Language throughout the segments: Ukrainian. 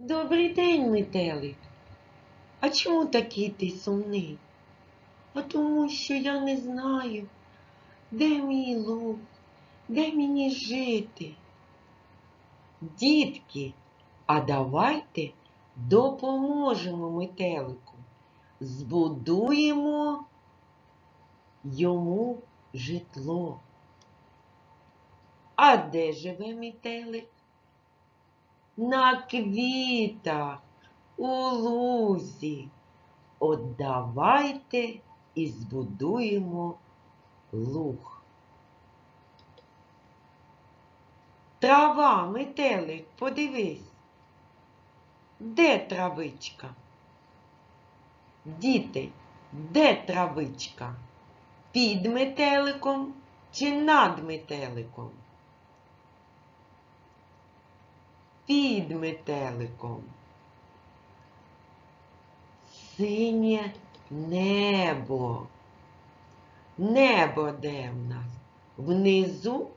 Добрий день, метелик. А чому такий ти сумний? А тому, що я не знаю, де мій луг, де мені жити. Дітки, а давайте допоможемо метелику. Збудуємо йому житло. А де живе метелик? На квітах, у лузі. От давайте і збудуємо луг. Трава, метелик, подивись. Де травичка? Діти, де травичка? Під метеликом чи над метеликом? Під метеликом. Синє небо. Небо де в нас? Внизу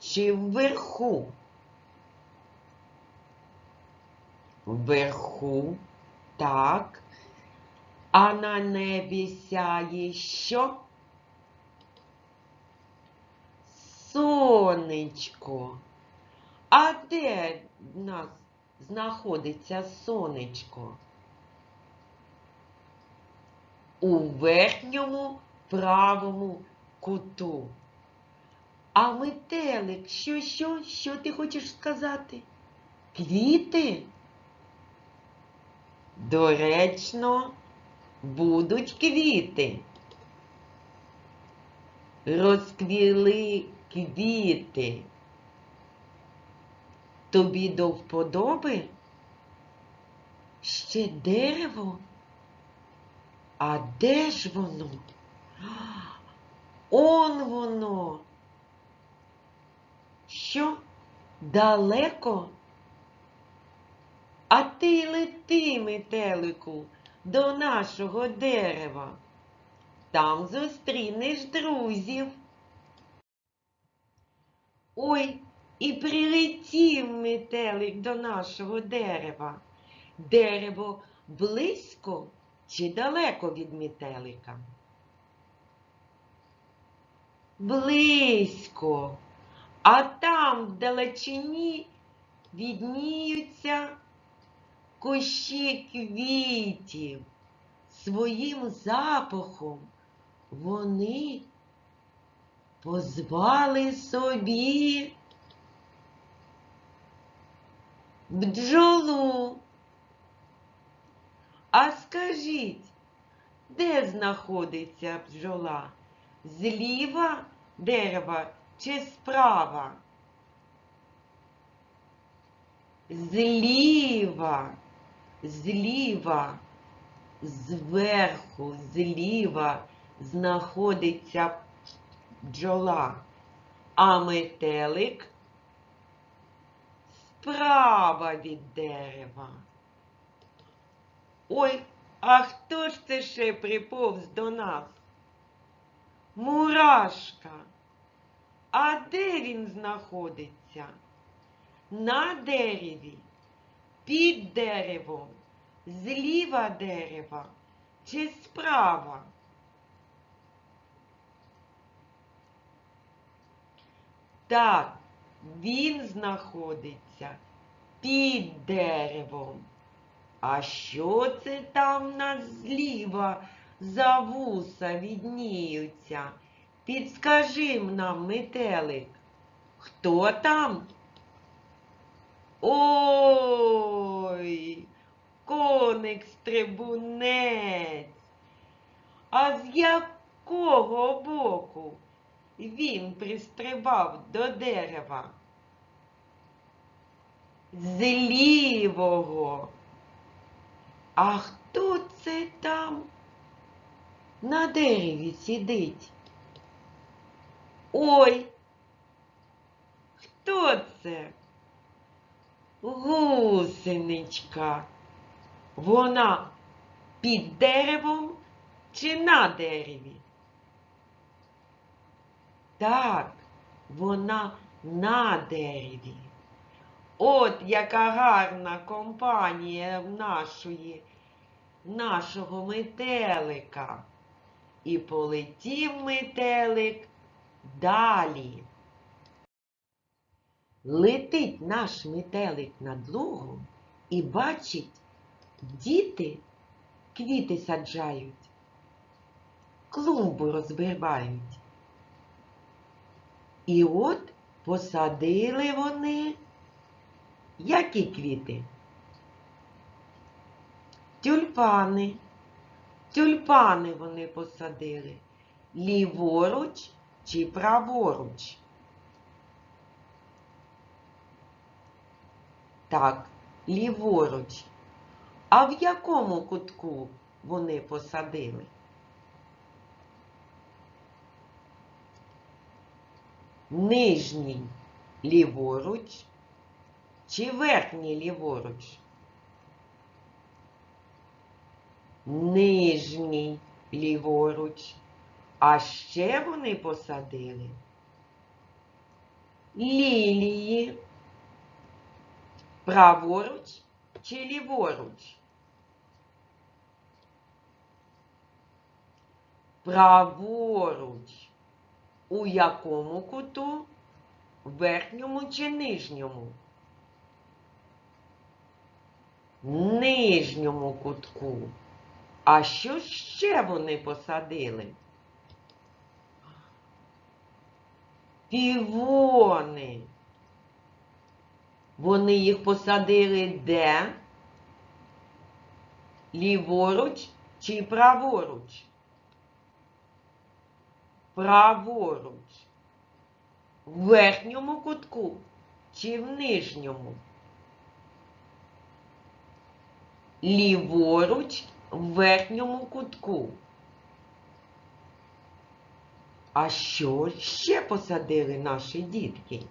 чи вверху? Вверху, так. А на небі сяє що? Сонечко. Де в нас знаходиться сонечко? У верхньому правому куту. А метелик, що, що, що ти хочеш сказати? Квіти? Доречно, будуть квіти. Розквіли квіти. Тобі до вподоби? Ще дерево? А де ж воно? Он воно. Що? Далеко? А ти лети, метелику, до нашого дерева. Там зустрінеш друзів. Ой, і прилетів метелик до нашого дерева. Дерево близько чи далеко від метелика? Близько, а там в далечині відніються кущі квітів. Своїм запахом вони позвали собі бджолу. А скажіть, де знаходиться бджола? Зліва дерева чи справа? Зліва, зліва, зверху, зліва знаходиться бджола, а метелик справа від дерева. Ой, а хто ж це ще приповз до нас? Мурашка. А де він знаходиться? На дереві, під деревом, зліва дерева чи справа? Так, він знаходиться під деревом. А що це там в нас зліва за вуса відніються? Підскажи нам, метелик, хто там? Ой, коник стрибунець. А з якого боку? Він пристрибав до дерева. З лівого. А хто це там на дереві сидить? Ой, хто це? Гусеничка. Вона під деревом чи на дереві? Так, вона на дереві. От яка гарна компанія нашої, нашого метелика. І полетів метелик далі. Летить наш метелик над лугом і бачить, діти квіти саджають, клумбу розбивають. І от посадили вони які квіти? Тюльпани. Тюльпани вони посадили. Ліворуч чи праворуч? Так, ліворуч. А в якому кутку вони посадили? Нижній ліворуч чи верхній ліворуч? Нижній ліворуч. А ще вони посадили лілії. Праворуч чи ліворуч? Праворуч. У якому куту? Верхньому чи нижньому? Нижньому кутку. А що ще вони посадили? Півони. Вони їх посадили де? Ліворуч чи праворуч? Праворуч. В верхньому кутку чи в нижньому? Ліворуч в верхньому кутку. А що ще посадили наші дітки?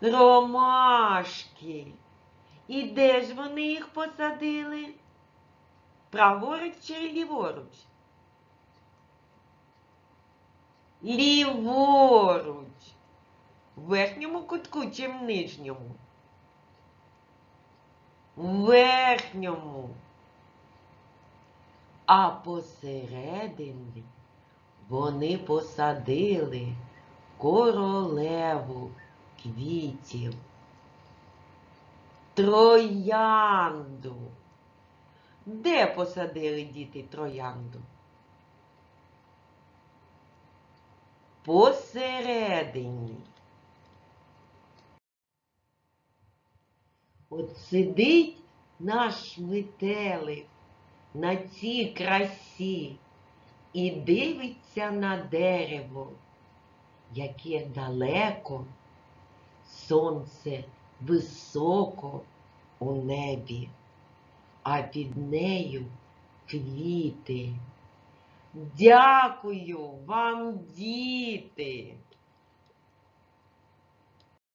Ромашки. І де ж вони їх посадили? Праворуч чи ліворуч? Ліворуч. В верхньому кутку чи в нижньому? В верхньому. А посередині вони посадили королеву квітів, троянду. Де посадили діти троянду? Посередині. От сидить наш метелик на цій красі і дивиться на дерево, яке далеко, сонце високо у небі, а під нею квіти. Дякую вам, діти!